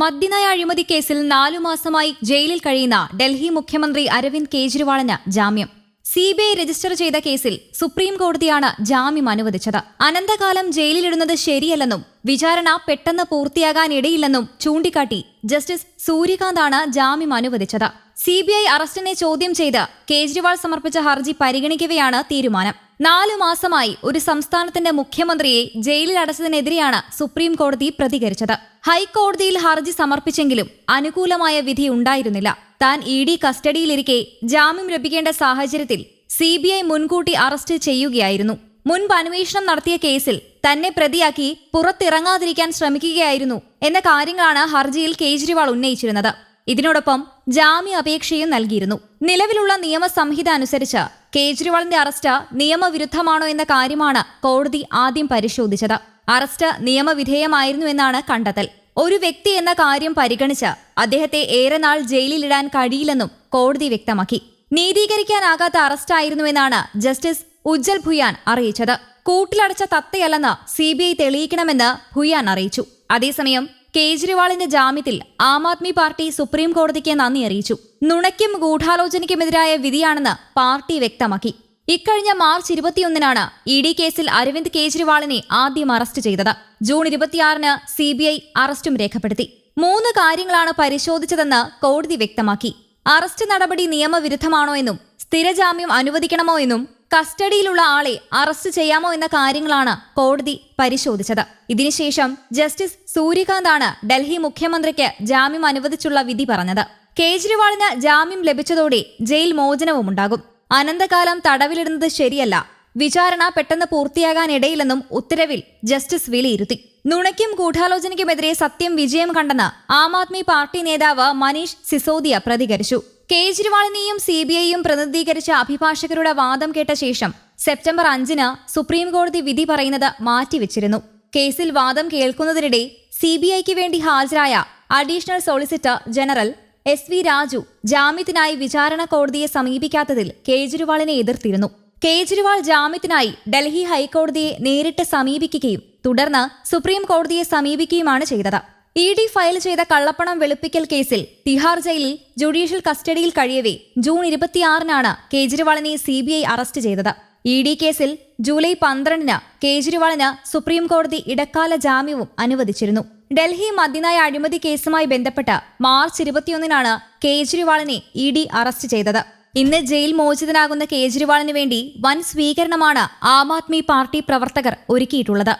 മദ്യനയ അഴിമതി കേസിൽ നാലു മാസമായി ജയിലിൽ കഴിയുന്ന ഡൽഹി മുഖ്യമന്ത്രി അരവിന്ദ് കെജ്രിവാളിന് ജാമ്യം. സി ബി ഐ രജിസ്റ്റർ ചെയ്ത കേസിൽ സുപ്രീം കോടതിയാണ് ജാമ്യം അനുവദിച്ചത്. അനന്തകാലം ജയിലിലിടുന്നത് ശരിയല്ലെന്നും വിചാരണ പെട്ടെന്ന് പൂർത്തിയാകാനിടയില്ലെന്നും ചൂണ്ടിക്കാട്ടി ജസ്റ്റിസ് സൂര്യകാന്താണ് ജാമ്യം അനുവദിച്ചത്. സി ബി ഐ അറസ്റ്റിനെ ചോദ്യം ചെയ്ത് കേജ്രിവാൾ സമർപ്പിച്ച ഹർജി പരിഗണിക്കവെയാണ് തീരുമാനം. നാലു മാസമായി ഒരു സംസ്ഥാനത്തിന്റെ മുഖ്യമന്ത്രിയെ ജയിലിൽ അടച്ചതിനെതിരെയാണ് സുപ്രീം കോടതി പ്രതികരിച്ചത്. ഹൈക്കോടതിയിൽ ഹർജി സമർപ്പിച്ചെങ്കിലും അനുകൂലമായ വിധി ഉണ്ടായിരുന്നില്ല. താൻ ഇ ഡി കസ്റ്റഡിയിലിരിക്കെ ജാമ്യം ലഭിക്കേണ്ട സാഹചര്യത്തിൽ സി ബി ഐ മുൻകൂട്ടി അറസ്റ്റ് ചെയ്യുകയായിരുന്നു. മുൻപ് അന്വേഷണം നടത്തിയ കേസിൽ തന്നെ പ്രതിയാക്കി പുറത്തിറങ്ങാതിരിക്കാൻ ശ്രമിക്കുകയായിരുന്നു എന്ന കാര്യങ്ങളാണ് ഹർജിയിൽ കേജ്രിവാൾ ഉന്നയിച്ചിരുന്നത്. ഇതിനോടൊപ്പം ജാമ്യ അപേക്ഷയും നൽകിയിരുന്നു. നിലവിലുള്ള നിയമസംഹിത അനുസരിച്ച് കേജ്രിവാളിന്റെ അറസ്റ്റ് നിയമവിരുദ്ധമാണോ എന്ന കാര്യമാണ് കോടതി ആദ്യം പരിശോധിച്ചത്. അറസ്റ്റ് നിയമവിധേയമായിരുന്നു എന്നാണ് കണ്ടെത്തൽ. ഒരു വ്യക്തി എന്ന കാര്യം പരിഗണിച്ച് അദ്ദേഹത്തെ ഏറെ നാൾ ജയിലിലിടാൻ കഴിയില്ലെന്നും കോടതി വ്യക്തമാക്കി. നീതീകരിക്കാനാകാത്ത അറസ്റ്റായിരുന്നുവെന്നാണ് ജസ്റ്റിസ് ഉജ്ജൽ ഭുയാൻ അറിയിച്ചത്. കൂട്ടിലടച്ച തത്തയല്ലെന്ന് സി ബി ഐ തെളിയിക്കണമെന്ന് ഭുയാൻ അറിയിച്ചു. അതേസമയം കേജ്രിവാളിന്റെ ജാമ്യത്തിൽ ആം ആദ്മി പാർട്ടി സുപ്രീം കോടതിക്ക് നന്ദി അറിയിച്ചു. നുണയ്ക്കും ഗൂഢാലോചനയ്ക്കുമെതിരായ വിധിയാണെന്ന് പാർട്ടി വ്യക്തമാക്കി. ഇക്കഴിഞ്ഞ മാർച്ച് ഇരുപത്തിയൊന്നിനാണ് ഇ ഡി കേസിൽ അരവിന്ദ് കേജ്രിവാളിനെ ആദ്യം അറസ്റ്റ് ചെയ്തത്. ജൂൺ ഇരുപത്തിയാറിന് സി ബി ഐ അറസ്റ്റും രേഖപ്പെടുത്തി. മൂന്ന് കാര്യങ്ങളാണ് പരിശോധിച്ചതെന്ന് കോടതി വ്യക്തമാക്കി. അറസ്റ്റ് നടപടി നിയമവിരുദ്ധമാണോ എന്നും സ്ഥിരജാമ്യം അനുവദിക്കണമോ എന്നും കസ്റ്റഡിയിലുള്ള ആളെ അറസ്റ്റ് ചെയ്യാമോ എന്ന കാര്യങ്ങളാണ് കോടതി പരിശോധിച്ചത്. ഇതിനുശേഷം ജസ്റ്റിസ് സൂര്യകാന്താണ് ഡൽഹി മുഖ്യമന്ത്രിക്ക് ജാമ്യം അനുവദിച്ചുള്ള വിധി പറഞ്ഞത്. കേജ്രിവാളിന് ജാമ്യം ലഭിച്ചതോടെ ജയിൽ മോചനവുമുണ്ടാകും. അനന്തകാലം തടവിലിടുന്നത് ശരിയല്ല. വിചാരണ പെട്ടെന്ന് പൂർത്തിയാകാനിടയില്ലെന്നും ഉത്തരവിൽ ജസ്റ്റിസ് വിലയിരുത്തി. നുണയ്ക്കും ഗൂഢാലോചനയ്ക്കുമെതിരെ സത്യം വിജയം കണ്ടെന്ന് ആം ആദ്മി പാർട്ടി നേതാവ് മനീഷ് സിസോദിയ പ്രതികരിച്ചു. കേജ്രിവാളിനെയും സി ബി ഐയും പ്രതിനിധീകരിച്ച അഭിഭാഷകരുടെ വാദം കേട്ട ശേഷം സെപ്റ്റംബർ അഞ്ചിന് സുപ്രീംകോടതി വിധി പറയുന്നത് മാറ്റിവെച്ചിരുന്നു. കേസിൽ വാദം കേൾക്കുന്നതിനിടെ സി ബി ഐക്ക് വേണ്ടി ഹാജരായ additional solicitor general S V Raju ജാമ്യത്തിനായി വിചാരണ കോടതിയെ സമീപിക്കാത്തതിൽ കേജ്രിവാളിനെ എതിർത്തിരുന്നു. കേജ്രിവാൾ ജാമ്യത്തിനായി ഡൽഹി ഹൈക്കോടതിയെ നേരിട്ട് സമീപിക്കുകയും തുടർന്ന് സുപ്രീം കോടതിയെ സമീപിക്കുകയുമാണ് ചെയ്തത്. ഇ ഡി ഫയൽ ചെയ്ത കള്ളപ്പണം വെളുപ്പിക്കൽ കേസിൽ തിഹാർ ജയിലിൽ ജുഡീഷ്യൽ കസ്റ്റഡിയിൽ കഴിയവേ ജൂൺ ഇരുപത്തിയാറിനാണ് കേജ്രിവാളിനെ സി ബി ഐ അറസ്റ്റ് ചെയ്തത്. ഇ ഡി കേസിൽ ജൂലൈ പന്ത്രണ്ടിന് കേജ്രിവാളിന് സുപ്രീം കോടതി ഇടക്കാല ജാമ്യവും അനുവദിച്ചിരുന്നു. ഡൽഹി മദ്യനായ അഴിമതി കേസുമായി ബന്ധപ്പെട്ട് മാർച്ച് ഇരുപത്തിയൊന്നിനാണ് കേജ്രിവാളിനെ ഇ ഡി അറസ്റ്റ് ചെയ്തത്. ഇന്ന് ജയിൽ മോചിതനാകുന്ന കേജ്രിവാളിന് വേണ്ടി വൻ സ്വീകരണമാണ് ആം ആദ്മി പാർട്ടി പ്രവർത്തകർ ഒരുക്കിയിട്ടുള്ളത്.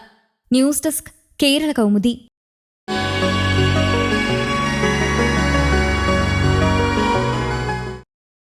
News desk Kerala Kaumudi.